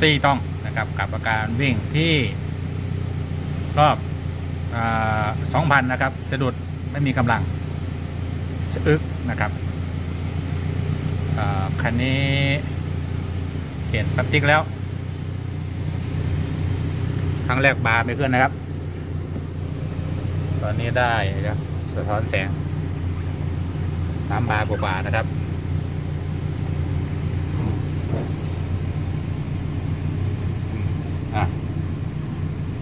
ซี่ต้องนะครับกับอาการวิ่งที่รอบสองพันนะครับสะดุดไม่มีกำลังสะอึกนะครับคันนี้เปลี่ยนปั๊มติ๊กแล้วครั้งแรกบาร์ไม่ขึ้นนะครับ ตอนนี้ได้สะท้อนแสงสามบาร์กว่านะครับ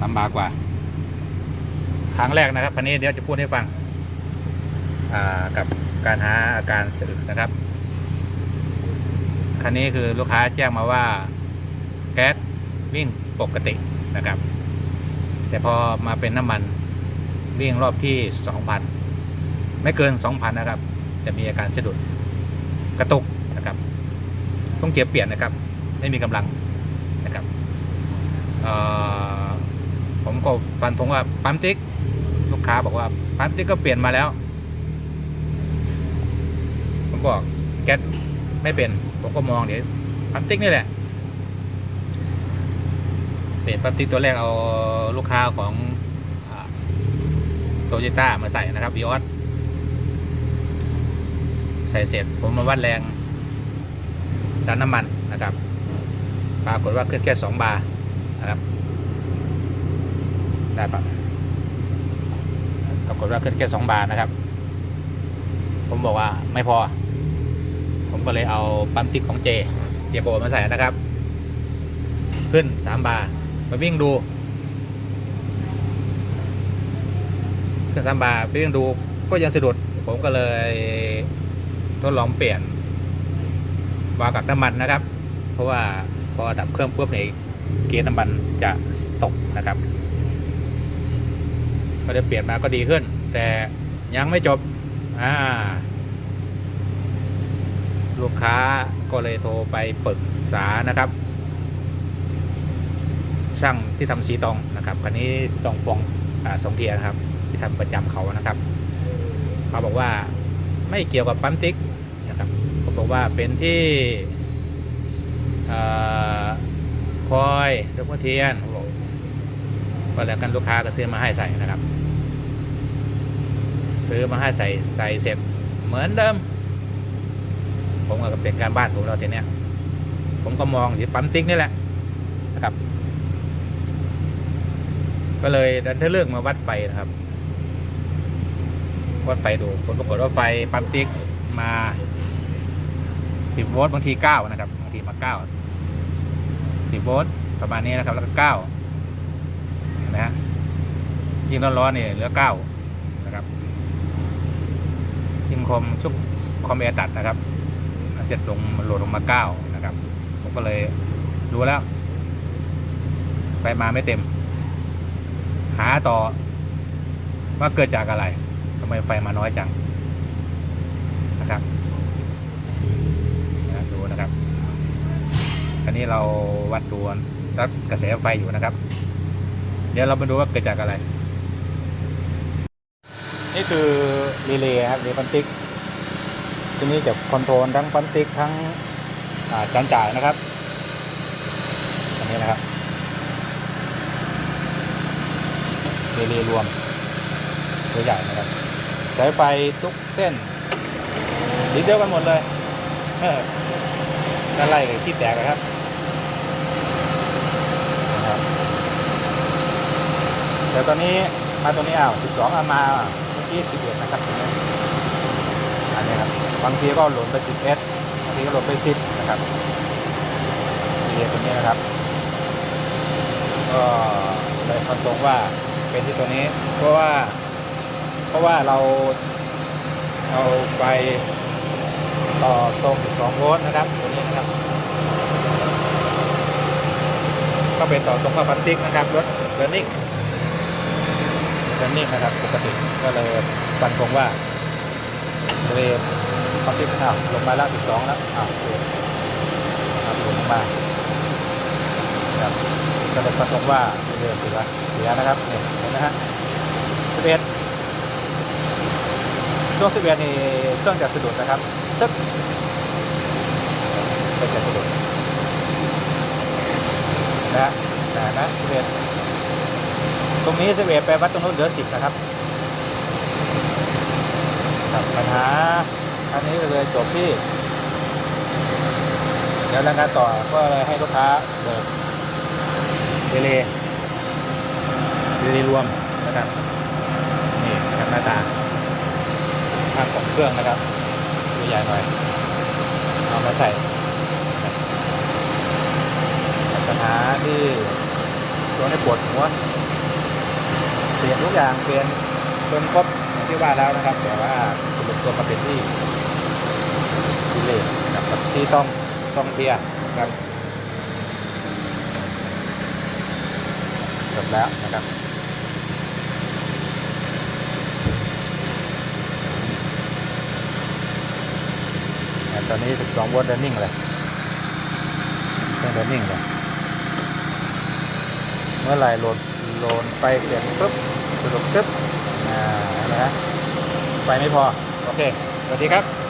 ลำบากกว่าครั้งแรกนะครับคันนี้เดี๋ยวจะพูดให้ฟังกับการหาอาการสะอึกนะครับคันนี้คือลูกค้าแจ้งมาว่าแก๊สวิ่งปกตินะครับ แต่พอมาเป็นน้ำมันวิ่งรอบที่ 2,000 ไม่เกิน 2,000 นะครับ จะมีอาการสะดุดกระตุกนะครับ ต้องเกียร์เปลี่ยนนะครับ ไม่มีกำลังนะครับเอ่อ ผมก็ฟันธงว่าปั๊มติ๊ก ลูกค้าบอกว่าปั๊มติ๊กก็เปลี่ยนมาแล้ว ผมบอกแก๊สไม่เป็น ผมก็มองเดี๋ยวปั๊มติ๊กนี่แหละเปลี่ยนปั๊มติ๊กตัวแรกเอาลูกค้าของโตโยต้ามาใส่นะครับวีออสใส่เสร็จผมมาวัดแรงดันน้ำมันนะครับ ปรากฏว่าขึ้นแค่สองบาร์นะครับ ได้ปะปรากฏว่าขึ้นแค่สองบาร์นะครับ ผมบอกว่าไม่พอ ผมก็เลยเอาปั๊มติ๊กของเจ เจโปมาใส่นะครับ ขึ้นสามบาร์มาวิ่งดู ขึ้นสามบาร์ไปวิ่งดูก็ยังสะดุด ผมก็เลยทดลองเปลี่ยนวาล์วกับน้ำมันนะครับ เพราะว่าพอดับเครื่องปุ๊บเนี่ยเกียร์น้ำมันจะตกนะครับ ก็ได้เปลี่ยนมาก็ดีขึ้น แต่ยังไม่จบอ่าลูกค้าก็เลยโทรไปปรึกษานะครับ ช่างที่ทำสีตองนะครับคันนี้สีตองฟองอ่าสองเทียนะครับ ที่ทำประจำเขานะครับ เขาบอกว่าไม่เกี่ยวกับปั๊มติ๊กนะครับเขาบอกว่าเป็นที่เอ่อคอยลูกเทียนบอกก็แล้วกันลูกค้าก็ซื้อมาให้ใส่นะครับ ซื้อมาให้ใส่ใส่เสร็จเหมือนเดิม ผมก็เป็นการบ้านผมเราทีเนี้ยผมก็มองที่ปั๊มติ๊กนี่แหละนะครับ ก็เลยดันเรื่องมาวัดไฟนะครับวัดไฟดูผลปรากฏว่าไฟปั๊มติ๊กมา10โวลต์บางที9นะครับบางทีมา9 10โวลต์ประมาณนี้นะครับแล้วก็9เห็นไหมฮะยิ่งร้อนๆเนี่ยเหลือ9นะครับยิ่ง คอมชุกคอมแอร์ตัดนะครับมันจะลงโหลดลงมา9นะครับ ผมก็เลยดูแล้ว ไฟมาไม่เต็ม หาต่อ ว่าเกิดจากอะไรทำไมไฟมาน้อยจังนะครับดูนะครับอันนี้เราวัดตัววัดกระแสไฟอยู่นะครับ เดี๋ยวเรามาดูว่าเกิดจากอะไร นี่คือรีเลย์ครับรีพันติกทีนี้จะคอนโทรลทั้งพันติกทั้งจานจ่ายนะครับอันนี้นะครับรีเลย์รวมตัวใหญ่นะครับ ใช้ไฟทุกเส้นสีเดียวกันหมดเลยเออนั่นไล่กับที่แตกนะครับเดี๋ยวตอนนี้มาตัวนี้อ้าว12อามา เมื่อกี้11นะครับตัวนี้อันนี้ครับบางทีก็หล่นไป11บางทีก็หล่นไป 10 นะครับทีเดียตัวนี้นะครับ ก็เลยคอนตรงว่าเป็นที่ตัวนี้ เพราะว่า เพราะว่าเราเอาไปต่อตรง12โวลต์นะครับตัวนี้นะครับ ก็เป็นต่อตรงกับพันติกนะครับรถเรนนิ่ งเรนนิ่งนะครับปกติก็เลยฟันธงว่าบริเวณพันติกอ้าวลงมาแล้ว12แล้วอ้าวครับลงมาครับก็เลยฟันธงว่าเรือเสียเสียนะครับเนี่ยเห็นไหมฮะ11ช่วงสิบเอ็ดนี่เครื่องจะสะดุดนะครับตึ๊บเครื่องจะสะดุดนะฮะแต่นะสิบเอ็ด ตรงนี้สิบเอ็ดไปวัดตรงนู้นเหลือสิบนะครับครับปัญหาอันนี้เลยจบที่เดี๋ยวรายงานต่อก็เลยให้ลูกค้าเบิกเดเลเดเลรวมนะครับนี่นะครับหน้าตาภาพของเครื่องนะครับตัวใหญ่หน่อยเอามาใส่ปัญหาที่ตัวนี้ปวดหัว ลี่ยนทุกอย่างเปลี่ยนจนครบอย่างที่ว่าแล้วนะครับ แต่ว่าสรุปตัวมาเป็นที่ดีเลนะครับที่ต้องต้องเทียร์ครับจบแล้วนะครับตอนนี้ 12โวลต์ running เลยเครื่อง running เลย เมื่อไหร่โหลดโหลดไฟเสร็จปุ๊บ สรุปปึ๊บอ่านะฮะไฟไม่พอ โอเค สวัสดีครับ